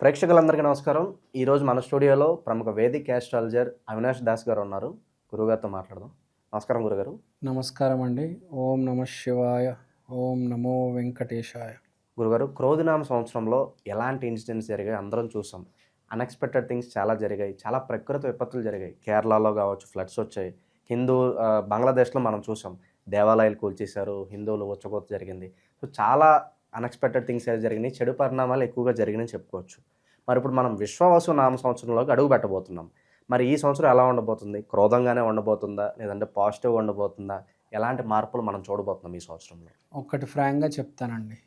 ప్రేక్షకులందరికీ నమస్కారం. ఈరోజు మన స్టూడియోలో ప్రముఖ వేదిక్ ఆస్ట్రాలజర్ అవినాష్ దాస్ గారు ఉన్నారు. గురుగారితో మాట్లాడదాం. నమస్కారం గురుగారు. నమస్కారం అండి. ఓం నమ శివాయ ఓం నమో వెంకటేశాయ. గురుగారు క్రోధినామ సంవత్సరంలో ఎలాంటి ఇన్సిడెంట్స్ జరిగాయి? అందరం చూసాం. అన్ఎక్స్పెక్టెడ్ థింగ్స్ చాలా జరిగాయి. చాలా ప్రకృతి విపత్తులు జరిగాయి. కేరళలో కావచ్చు ఫ్లడ్స్ వచ్చాయి. హిందూ బంగ్లాదేశ్లో మనం చూసాం. దేవాలయాలు కూల్చేశారు. హిందువులు ఉచ్చకోత జరిగింది. సో చాలా అన్ఎక్స్పెక్టెడ్ థింగ్స్ అయితే జరిగినాయి చెడు పరిణామాలు ఎక్కువగా జరిగినాయని చెప్పుకోవచ్చు. మరి ఇప్పుడు మనం విశ్వవసు నామ సంవత్సరంలోకి అడుగు పెట్టబోతున్నాం. మరి ఈ సంవత్సరం ఎలా ఉండబోతుంది? క్రోధంగానే ఉండబోతుందా? లేదంటే పాజిటివ్ ఉండబోతుందా? ఎలాంటి మార్పులు మనం చూడబోతున్నాం ఈ సంవత్సరంలో? ఒక్కటి ఫ్రాంక్గా చెప్తానండి.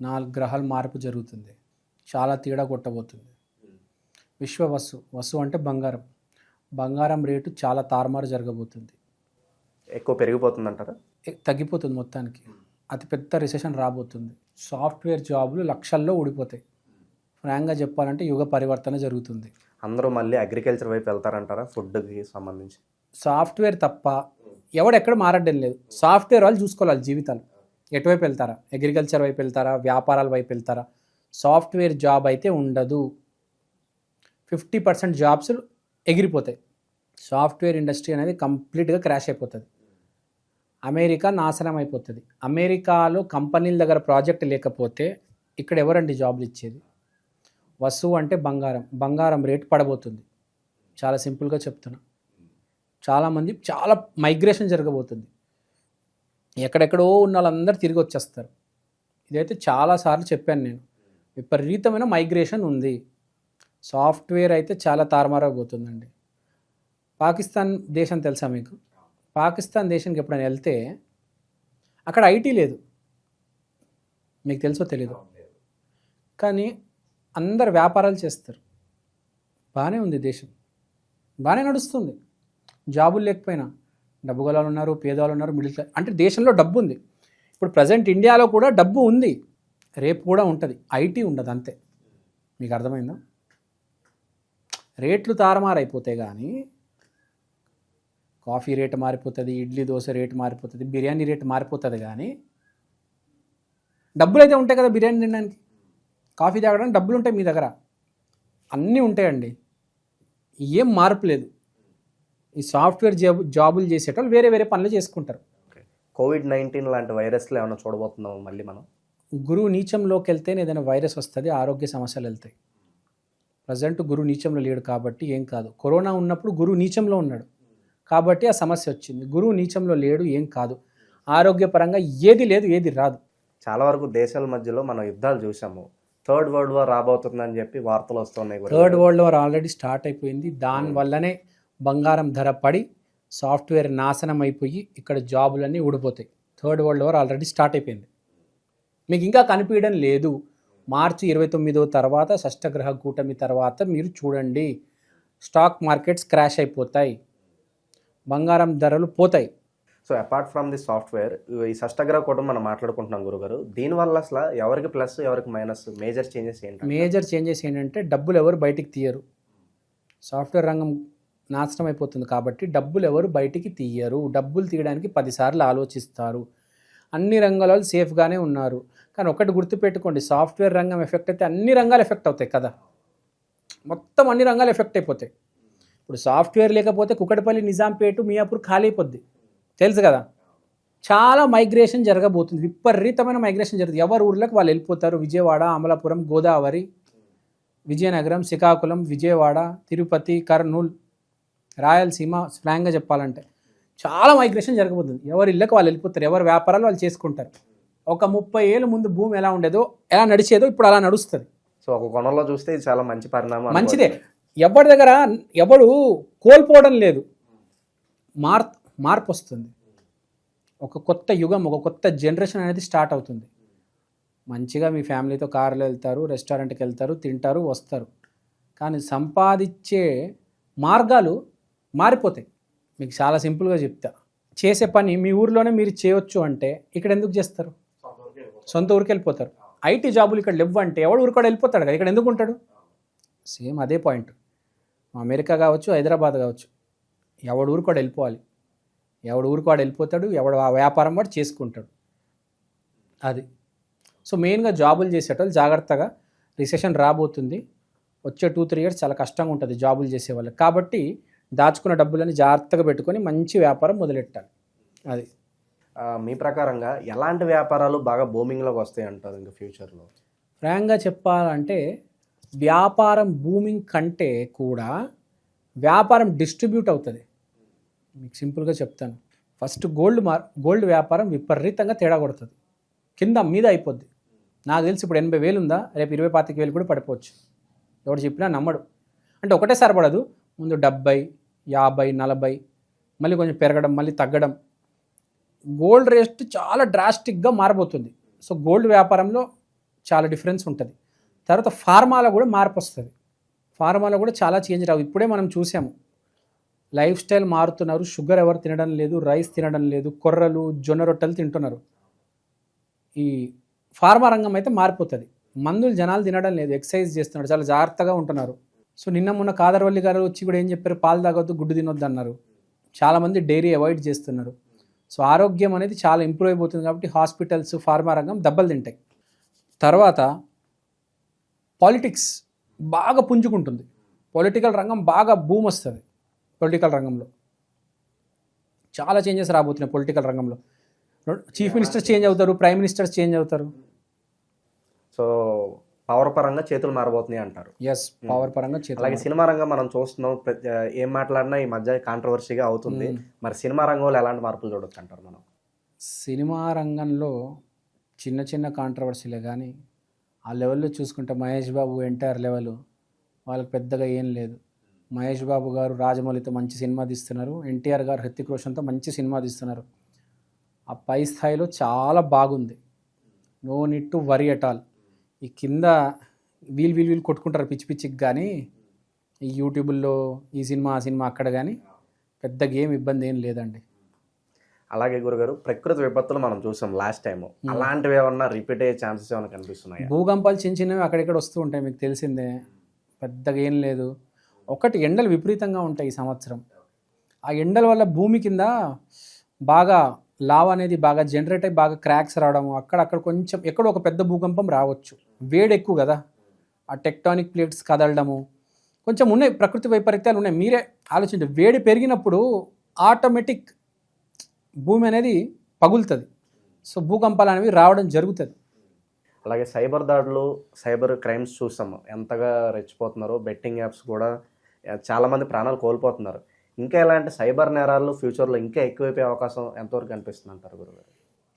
నాలుగు గ్రహాల మార్పు జరుగుతుంది. చాలా తేడా కొట్టబోతుంది. విశ్వ వసు వసు అంటే బంగారం. బంగారం రేటు చాలా తారుమారు జరగబోతుంది. ఎక్కువ పెరిగిపోతుందంటారా? ఎ- తగ్గిపోతుంది మొత్తానికి. అతిపెద్ద రిసెషన్ రాబోతుంది. సాఫ్ట్వేర్ జాబులు లక్షల్లో ఊడిపోతాయి. ఫ్రాంక్గా చెప్పాలంటే యుగ పరివర్తన జరుగుతుంది. అందరూ మళ్ళీ అగ్రికల్చర్ వైపు వెళ్తారంటారా? ఫుడ్కి సంబంధించి. సాఫ్ట్వేర్ తప్ప ఎవడెక్కడ మారడం లేదు. సాఫ్ట్వేర్ వాళ్ళు చూసుకోవాలి జీవితాలు. ఎటువైపు వెళ్తారా? అగ్రికల్చర్ వైపు వెళ్తారా? వ్యాపారాల వైపు వెళ్తారా? సాఫ్ట్వేర్ జాబ్ అయితే ఉండదు. ఫిఫ్టీ పర్సెంట్ జాబ్స్ ఎగిరిపోతాయి. సాఫ్ట్వేర్ ఇండస్ట్రీ అనేది కంప్లీట్గా క్రాష్ అయిపోతుంది. అమెరికా నాశనం అయిపోతుంది అమెరికాలో కంపెనీల దగ్గర ప్రాజెక్ట్ లేకపోతే ఇక్కడ ఎవరండి జాబ్లు ఇచ్చేది? వస్తువు అంటే బంగారం. బంగారం రేటు పడబోతుంది. చాలా సింపుల్గా చెప్తున్నా. చాలామంది చాలా మైగ్రేషన్ జరగబోతుంది. ఎక్కడెక్కడో ఉన్న వాళ్ళందరూ తిరిగి వచ్చేస్తారు. ఇదైతే చాలాసార్లు చెప్పాను నేను. విపరీతమైన మైగ్రేషన్ ఉంది. సాఫ్ట్వేర్ అయితే చాలా తారుమారబోతుందండి పాకిస్తాన్ దేశం తెలుసా మీకు? పాకిస్తాన్ దేశానికి ఎప్పుడైనా వెళ్తే అక్కడ ఐటీ లేదు. మీకు తెలుసో తెలీదు? కానీ అందరు వ్యాపారాలు చేస్తారు. బాగానే ఉంది దేశం. బాగానే నడుస్తుంది. జాబులు లేకపోయినా డబ్బు గలాలు ఉన్నారు పేదవాళ్ళు ఉన్నారు మిడిల్ క్లాస్ అంటే దేశంలో డబ్బు ఉంది. ఇప్పుడు ప్రజెంట్ ఇండియాలో కూడా డబ్బు ఉంది. రేపు కూడా ఉంటుంది. ఐటీ ఉండదు అంతే. మీకు అర్థమైందా? రేట్లు తారుమారైపోతాయి కానీ కాఫీ రేటు మారిపోతుంది ఇడ్లీ దోశ రేటు మారిపోతుంది బిర్యానీ రేటు మారిపోతుంది కానీ డబ్బులు అయితే ఉంటాయి కదా బిర్యానీ తినడానికి. కాఫీ తాగడానికి డబ్బులు ఉంటాయి మీ దగ్గర. అన్నీ ఉంటాయండి. ఏం మార్పు లేదు. ఈ సాఫ్ట్వేర్ జాబ్ జాబులు చేసేటోళ్ళు వేరే వేరే పనులు చేసుకుంటారు. కోవిడ్ నైన్టీన్ లాంటి వైరస్లు ఏమైనా చూడబోతున్నాము మళ్ళీ మనం? గురువు నీచంలోకి వెళ్తేనే ఏదైనా వైరస్ వస్తుంది ఆరోగ్య సమస్యలు వెళ్తాయి. ప్రజెంట్ గురువు నీచంలో లేడు కాబట్టి ఏం కాదు. కరోనా ఉన్నప్పుడు గురువు నీచంలో ఉన్నాడు. కాబట్టి ఆ సమస్య వచ్చింది. గురువు నీచంలో లేడు ఏం కాదు. ఆరోగ్యపరంగా ఏది లేదు ఏది రాదు. చాలా వరకు దేశాల మధ్యలో మనం యుద్ధాలు చూసాము థర్డ్ వరల్డ్ వార్ రాబోతుందని చెప్పి వార్తలు వస్తున్నాయి. Third world war already start అయిపోయింది. దాని వల్లనే బంగారం ధర పడి సాఫ్ట్వేర్ నాశనం అయిపోయి ఇక్కడ జాబులన్నీ ఊడిపోతాయి. Third world war already start అయిపోయింది. మీకు ఇంకా కనిపించడం లేదు. మార్చి ఇరవై తొమ్మిదో తర్వాత షష్టగ్రహ కూటమి తర్వాత మీరు చూడండి. స్టాక్ మార్కెట్స్ క్రాష్ అయిపోతాయి. బంగారం ధరలు పోతాయి. So apart from the software ఈ షష్టగ్రహ కూడా మనం మాట్లాడుకుంటున్నాం గురుగారు. దీనివల్ల అసలు ఎవరికి ప్లస్ ఎవరికి మైనస్ మేజర్ చేంజెస్ ఏంటి మేజర్ చేంజెస్ ఏంటంటే డబ్బులు ఎవరు బయటికి తీయరు. సాఫ్ట్వేర్ రంగం నాశనం అయిపోతుంది కాబట్టి డబ్బులు ఎవరు బయటికి తీయరు. డబ్బులు తీయడానికి పదిసార్లు ఆలోచిస్తారు. అన్ని రంగాలలో సేఫ్గానే ఉన్నారు. కానీ ఒకటి గుర్తుపెట్టుకోండి సాఫ్ట్వేర్ రంగం ఎఫెక్ట్ అయితే అన్ని రంగాలు ఎఫెక్ట్ అవుతాయి కదా. మొత్తం అన్ని రంగాలు ఎఫెక్ట్ అయిపోతాయి. ఇప్పుడు సాఫ్ట్వేర్ లేకపోతే కుకటపల్లి నిజాంపేట మియాపూర్ ఖాళీ అయిపోద్ది. తెలుసు కదా? చాలా మైగ్రేషన్ జరగబోతుంది. విపరీతమైన మైగ్రేషన్ జరుగుతుంది. ఎవరి ఊర్లకు వాళ్ళు వెళ్ళిపోతారు? విజయవాడ అమలాపురం గోదావరి విజయనగరం శ్రీకాకుళం విజయవాడ తిరుపతి కర్నూలు రాయలసీమ స్లాంగ్గా చెప్పాలంటే. చాలా మైగ్రేషన్ జరగబోతుంది. ఎవరి ఇళ్ళకి వాళ్ళు వెళ్ళిపోతారు? ఎవరి వ్యాపారాలు వాళ్ళు చేసుకుంటారు? ఒక ముప్పై ఏళ్ళ ముందు భూమి ఎలా ఉండేదో ఎలా నడిచేదో ఇప్పుడు అలా నడుస్తుంది. సో ఒక కొనలో చూస్తే ఇది చాలా మంచి పరిణామం మంచిదే. ఎవరి దగ్గర ఎవడు కోల్పోవడం లేదు. మార్ మార్పు వస్తుంది. ఒక కొత్త యుగం ఒక కొత్త జనరేషన్ అనేది స్టార్ట్ అవుతుంది. మంచిగా మీ ఫ్యామిలీతో కారులో వెళ్తారు రెస్టారెంట్కి వెళ్తారు తింటారు వస్తారు. కానీ సంపాదించే మార్గాలు మారిపోతాయి. మీకు చాలా సింపుల్గా చెప్తా. చేసే పని మీ ఊర్లోనే మీరు చేయొచ్చు అంటే ఇక్కడ ఎందుకు చేస్తారు? సొంత ఊరికి వెళ్ళిపోతారు. ఐటీ జాబులు ఇక్కడ లేవు అంటే ఎవడు ఊరు వెళ్ళిపోతాడు కదా ఇక్కడ ఎందుకు ఉంటాడు? సేమ్ అదే పాయింట్. అమెరికా కావచ్చు హైదరాబాద్ కావచ్చు. ఎవడు ఊరు కూడా వెళ్ళిపోవాలి. ఎవడు ఊరికి వాడు వెళ్ళిపోతాడు ఎవడు ఆ వ్యాపారం వాడు చేసుకుంటాడు. అది. సో మెయిన్గా జాబులు చేసేటోళ్ళు జాగ్రత్తగా రిసెషన్ రాబోతుంది. వచ్చే టూ త్రీ ఇయర్స్ చాలా కష్టంగా ఉంటుంది జాబులు చేసే వాళ్ళకి. కాబట్టి దాచుకున్న డబ్బులని జాగ్రత్తగా పెట్టుకొని మంచి వ్యాపారం మొదలెట్టాలి. అది. మీ ప్రకారంగా ఎలాంటి వ్యాపారాలు బాగా బూమింగ్లోకి వస్తాయి అంటారు ఇంకా ఫ్యూచర్లో ఫ్రాంక్గా చెప్పాలంటే వ్యాపారం బూమింగ్ కంటే కూడా వ్యాపారం డిస్ట్రిబ్యూట్ అవుతుంది. మీకు సింపుల్గా చెప్తాను. ఫస్ట్ గోల్డ్ మార్ గోల్డ్ వ్యాపారం విపరీతంగా తేడా కొడుతుంది. కింద మీద అయిపోద్ది. నాకు తెలిసి ఇప్పుడు ఎనభై వేలు ఉందా? రేపు ఇరవై పాతిక వేలు కూడా పడిపోవచ్చు. ఎవడు చెప్పినా నమ్మడు. అంటే ఒకటేసారి పడదు ముందు డెబ్బై యాభై నలభై మళ్ళీ కొంచెం పెరగడం మళ్ళీ తగ్గడం. గోల్డ్ రేట్ చాలా డ్రాస్టిక్గా మారబోతుంది. సో గోల్డ్ వ్యాపారంలో చాలా డిఫరెన్స్ ఉంటుంది. తర్వాత ఫార్మాలో కూడా మార్పు వస్తుంది. ఫార్మాలో కూడా చాలా చేంజ్ రావు. ఇప్పుడే మనం చూసాము. లైఫ్ స్టైల్ మారుతున్నారు. షుగర్ ఎవరు తినడం లేదు. రైస్ తినడం లేదు. కొర్రలు జొన్న రొట్టెలు తింటున్నారు. ఈ ఫార్మా రంగం అయితే మారిపోతుంది. మందులు జనాలు తినడం లేదు. ఎక్సర్సైజ్ చేస్తున్నారు. చాలా జాగ్రత్తగా ఉంటున్నారు. సో నిన్న మొన్న కాదర్వల్లి గారు వచ్చి కూడా ఏం చెప్పారు? పాలు తాగొద్దు గుడ్డు తినొద్దు అన్నారు. చాలామంది డైరీ అవాయిడ్ చేస్తున్నారు. సో ఆరోగ్యం అనేది చాలా ఇంప్రూవ్ అయిపోతుంది కాబట్టి హాస్పిటల్స్ ఫార్మా రంగం దెబ్బలు తింటాయి. తర్వాత పాలిటిక్స్ బాగా పుంజుకుంటుంది. పొలిటికల్ రంగం బాగా బూమ్ వస్తుంది పొలిటికల్ రంగంలో. చాలా చేంజెస్ రాబోతున్నాయి పొలిటికల్ రంగంలో. చీఫ్ మినిస్టర్స్ చేంజ్ అవుతారు ప్రైమ్ మినిస్టర్స్ చేంజ్ అవుతారు. సో పవర్ పరంగా చేతులు మారబోతున్నాయి అంటారు. ఎస్ పవర్ పరంగా చేతులు అలాగే సినిమా రంగం మనం చూస్తున్నాం ఏం మాట్లాడినా ఈ మధ్య కాంట్రవర్సీగా అవుతుంది. మరి సినిమా రంగంలో ఎలాంటి మార్పులు చూడొచ్చు అంటారు మనం? సినిమా రంగంలో చిన్న చిన్న కాంట్రవర్సీలే కానీ ఆ లెవెల్లో చూసుకుంటే మహేష్ బాబు ఎన్టీఆర్ లెవెల్ వాళ్ళకి పెద్దగా ఏం లేదు. మహేష్ బాబు గారు రాజమౌళితో మంచి సినిమా తీస్తున్నారు. ఎన్టీఆర్ గారు హృతిక్ రోషన్తో మంచి సినిమా తీస్తున్నారు. ఆ పై స్థాయిలో చాలా బాగుంది. No need to worry at all. ఈ కింద వీల్ వీల్ వీల్ కొట్టుకుంటారు పిచ్చి పిచ్చికి కానీ ఈ యూట్యూబ్లో ఈ సినిమా ఆ సినిమా అక్కడ కానీ పెద్ద గేమ్ ఇబ్బంది ఏం లేదండి. అలాగే గురుగారు ప్రకృతి విపత్తులు మనం చూసాం లాస్ట్ టైం అలాంటివి ఏమన్నా రిపీట్ అయ్యే ఛాన్సెస్ ఏమైనా కనిపిస్తున్నాయి? భూకంపాలు చిన్న చిన్నవి అక్కడిక్కడ వస్తూ ఉంటాయి మీకు తెలిసిందే. పెద్దగా ఏం లేదు. ఒకటి ఎండలు విపరీతంగా ఉంటాయి ఈ సంవత్సరం. ఆ ఎండల వల్ల భూమి కింద బాగా లావ్ అనేది బాగా జనరేట్ అయ్యి బాగా క్రాక్స్ రావడము అక్కడక్కడ కొంచెం ఎక్కడో ఒక పెద్ద భూకంపం రావచ్చు. వేడి ఎక్కువ కదా. ఆ టెక్టానిక్ ప్లేట్స్ కదలడము కొంచెం ఉన్నాయి ప్రకృతి వైపరీత్యాలు ఉన్నాయి. మీరే ఆలోచించండి వేడి పెరిగినప్పుడు ఆటోమేటిక్ భూమి అనేది పగులుతుంది. సో భూకంపాలు అనేవి రావడం జరుగుతుంది. అలాగే సైబర్ దాడులు సైబర్ క్రైమ్స్ చూస్తాం ఎంతగా రెచ్చిపోతున్నారో బెట్టింగ్ యాప్స్ కూడా ఆ, చాలా మంది ప్రాణాలు కోల్పోతున్నారు. ఇంకా ఇలాంటి సైబర్ నేరాలు ఫ్యూచర్లో ఇంకా ఎక్కువైపోయే అవకాశం ఎంతవరకు కనిపిస్తుంది అంటారు గురుగారు?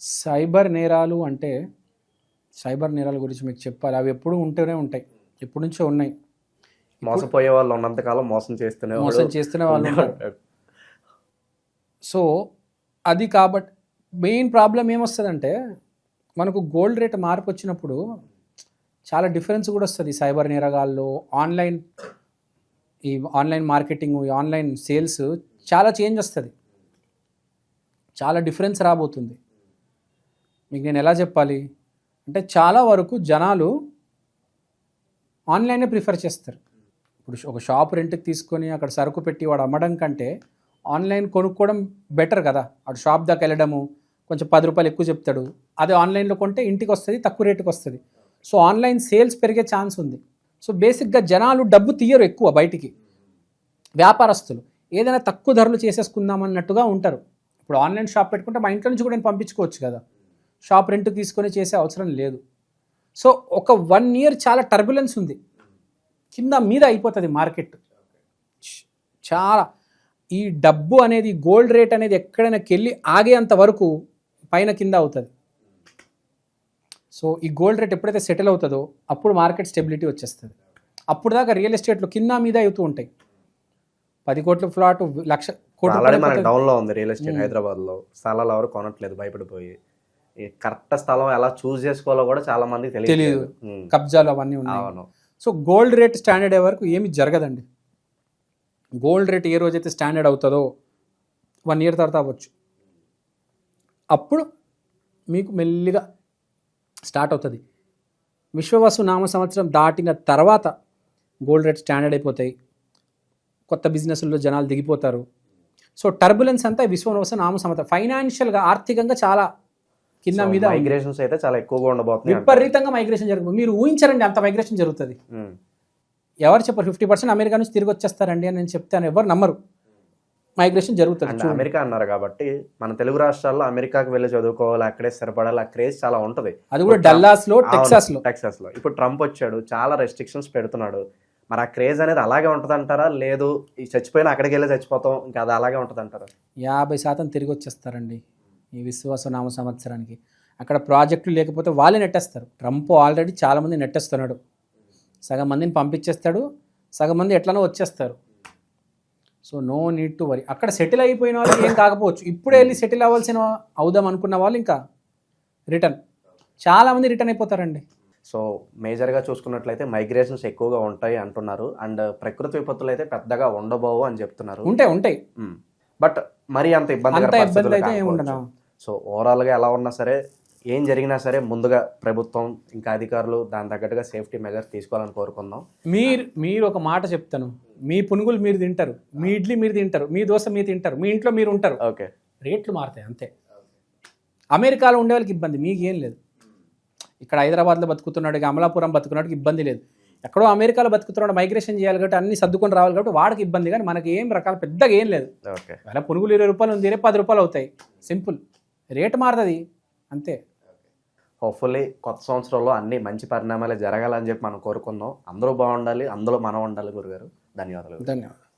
సైబర్ నేరాలు అంటే సైబర్ నేరాల గురించి మీకు చెప్పాలి. అవి ఎప్పుడూ ఉంటూనే ఉంటాయి. ఎప్పటి నుంచో ఉన్నాయి. మోసపోయే వాళ్ళు ఉన్నంతకాలం మోసం చేస్తూనే మోసం వాళ్ళు చేస్తున్న వాళ్ళు సో అది కాబట్టి మెయిన్ ప్రాబ్లం ఏమొస్తుందంటే మనకు గోల్డ్ రేట్ మార్పు వచ్చినప్పుడు చాలా డిఫరెన్స్ కూడా వస్తుంది సైబర్ నేరగాళ్ళు ఆన్లైన్ ఈ ఆన్లైన్ మార్కెటింగ్ ఈ ఆన్లైన్ సేల్స్ చాలా చేంజ్ వస్తుంది. చాలా డిఫరెన్స్ రాబోతుంది. మీకు నేను ఎలా చెప్పాలి? అంటే చాలా వరకు జనాలు ఆన్లైనే ప్రిఫర్ చేస్తారు. ఇప్పుడు ఒక షాప్ రెంట్కి తీసుకొని అక్కడ సరుకు పెట్టి వాడు అమ్మడం కంటే ఆన్లైన్ కొనుక్కోవడం బెటర్ కదా. అటు షాప్ దాకా వెళ్ళడము కొంచెం పది రూపాయలు ఎక్కువ చెప్తాడు. అదే ఆన్లైన్లో కొంటే ఇంటికి వస్తుంది తక్కువ రేటుకి వస్తుంది. సో ఆన్లైన్ సేల్స్ పెరిగే ఛాన్స్ ఉంది. సో బేసిక్గా జనాలు డబ్బు తీయరు ఎక్కువ బయటికి. వ్యాపారస్తులు ఏదైనా తక్కువ ధరలు చేసేసుకుందాం అన్నట్టుగా ఉంటారు. ఇప్పుడు ఆన్లైన్ షాప్ పెట్టుకుంటే మా ఇంట్లో నుంచి కూడా నేను పంపించుకోవచ్చు కదా. షాప్ రెంట్ తీసుకొని చేసే అవసరం లేదు. సో ఒక వన్ ఇయర్ చాలా టర్బులెన్స్ ఉంది. కింద మీద అయిపోతుంది మార్కెట్. చాలా ఈ డబ్బు అనేది గోల్డ్ రేట్ అనేది ఎక్కడైనా కెళ్ళి ఆగేంత వరకు పైన కింద అవుతుంది. సో ఈ గోల్డ్ రేట్ ఎప్పుడైతే సెటిల్ అవుతుందో అప్పుడు మార్కెట్ స్టెబిలిటీ వచ్చేస్తుంది. అప్పుడు దాకా రియల్ ఎస్టేట్లో కింద మీద అవుతూ ఉంటాయి. పది కోట్ల ఫ్లాట్ లక్ష కోట్ల ఆల్రెడీ మనకి పడిపోతుంది. డౌన్లో ఉంది రియల్ ఎస్టేట్ హైదరాబాద్లో స్థలాలు ఎవరు కొనట్లేదు భయపడిపోయి. కరెక్ట్ స్థలం ఎలా చూస్ చేసుకోవాలో కూడా చాలా మందికి తెలియదు. కబ్జాలు అవన్నీ ఉన్నాయి. సో గోల్డ్ రేట్ స్టాండర్డ్ అయ్యే వరకు ఏమి జరగదండి. గోల్డ్ రేట్ ఏ రోజైతే స్టాండర్డ్ అవుతుందో వన్ ఇయర్ తర్వాత అవ్వచ్చు అప్పుడు మీకు మెల్లిగా స్టార్ట్ అవుతుంది విశ్వవసు నామ సంవత్సరం దాటిన తర్వాత గోల్డ్ రేట్ స్టాండర్డ్ అయిపోతాయి కొత్త బిజినెస్లో జనాలు దిగిపోతారు సో టర్బులెన్స్ అంతా విశ్వవసు నామ సంవత్సరం ఫైనాన్షియల్గా ఆర్థికంగా చాలా కింద మీద. మైగ్రేషన్స్ అయితే చాలా ఎక్కువగా అంటారు. విపరీతంగా మైగ్రేషన్ జరుగుతుంది మీరు ఊహించరండి అంత మైగ్రేషన్ జరుగుతుంది. ఎవరు చెప్పరు? ఫిఫ్టీ పర్సెంట్ అమెరికా నుంచి తిరిగి వచ్చేస్తారండి అని నేను చెప్తాను. ఎవరు నమ్మరు. మైగ్రేషన్ జరుగుతుంది. అమెరికా అన్నారు కాబట్టి మన తెలుగు రాష్ట్రాల్లో అమెరికాకి వెళ్ళి చదువుకోవాలి అక్కడే స్థిరపడాలి ఆ క్రేజ్ చాలా ఉంటది. అది కూడా డల్లాస్లో టెక్సాస్లో టెక్సాస్లో ఇప్పుడు ట్రంప్ వచ్చాడు చాలా రెస్ట్రిక్షన్స్ పెడుతున్నాడు. మరి ఆ క్రేజ్ అనేది అలాగే ఉంటది అంటారా లేదు ఈ చచ్చిపోయినా అక్కడికి వెళ్ళి చచ్చిపోతాం ఇంకా అది అలాగే ఉంటది అంటారా యాభై శాతం తిరిగి వచ్చేస్తారండి ఈ విశ్వాస నామ సంవత్సరానికి. అక్కడ ప్రాజెక్టులు లేకపోతే వాళ్ళే నెట్టేస్తారు. ట్రంప్ ఆల్రెడీ చాలా మంది నెట్టేస్తున్నాడు. సగం మందిని పంపించేస్తాడు సగం మంది ఎట్లనో వచ్చేస్తారు. So no need to worry. అక్కడ సెటిల్ అయిపోయిన వాళ్ళకి ఏం కాకపోవచ్చు. ఇప్పుడే వెళ్ళి సెటిల్ అవ్వాల్సిన అవుదాం అనుకున్న వాళ్ళు ఇంకా రిటర్న్. చాలా మంది రిటర్న్ అయిపోతారండి. సో మేజర్గా చూసుకున్నట్లయితే మైగ్రేషన్స్ ఎక్కువగా ఉంటాయి అంటున్నారు. అండ్ ప్రకృతి విపత్తులు అయితే పెద్దగా ఉండబోవు అని చెప్తున్నారు. ఉంటాయి ఉంటాయి. బట్ మరి అంత ఇబ్బంది అంత ఇబ్బంది అయితే సో ఓవరాల్గా ఎలా ఉన్నా సరే ఏం జరిగినా సరే ముందుగా ప్రభుత్వం ఇంకా అధికారులు దాని తగ్గట్టుగా సేఫ్టీ మెజర్స్ తీసుకోవాలని కోరుకుందాం. మీరు మీరు ఒక మాట చెప్తాను. మీ పునుగులు మీరు తింటారు. మీ ఇడ్లీ మీరు తింటారు. మీ దోశ మీరు తింటారు. మీ ఇంట్లో మీరు ఉంటారు. ఓకే. రేట్లు మారుతాయి అంతే. అమెరికాలో ఉండే వాళ్ళకి ఇబ్బంది. మీకు ఏం లేదు. ఇక్కడ హైదరాబాద్లో బతుకుతున్నాడు అమలాపురం బతుకున్నాడికి ఇబ్బంది లేదు. ఎక్కడో అమెరికాలో బతుకుతున్నాడు మైగ్రేషన్ చేయాలి కాబట్టి అన్ని సర్దుకొని రావాలి కాబట్టి వాడికి ఇబ్బంది. కానీ మనకి ఏం రకాల పెద్దగా ఏం లేదు. ఓకే. వేళ పునుగులు ఇరవై రూపాయలు ఉంది పది రూపాయలు అవుతాయి. సింపుల్. రేటు మారుతుంది అంతే. హోప్ఫుల్లీ కొత్త సంవత్సరంలో అన్ని మంచి పరిణామాలే జరగాలని చెప్పి మనం కోరుకుందాం. అందరూ బాగుండాలి అందులో మనం ఉండాలి గురుగారు. ధన్యవాదాలు. ధన్యవాదాలు.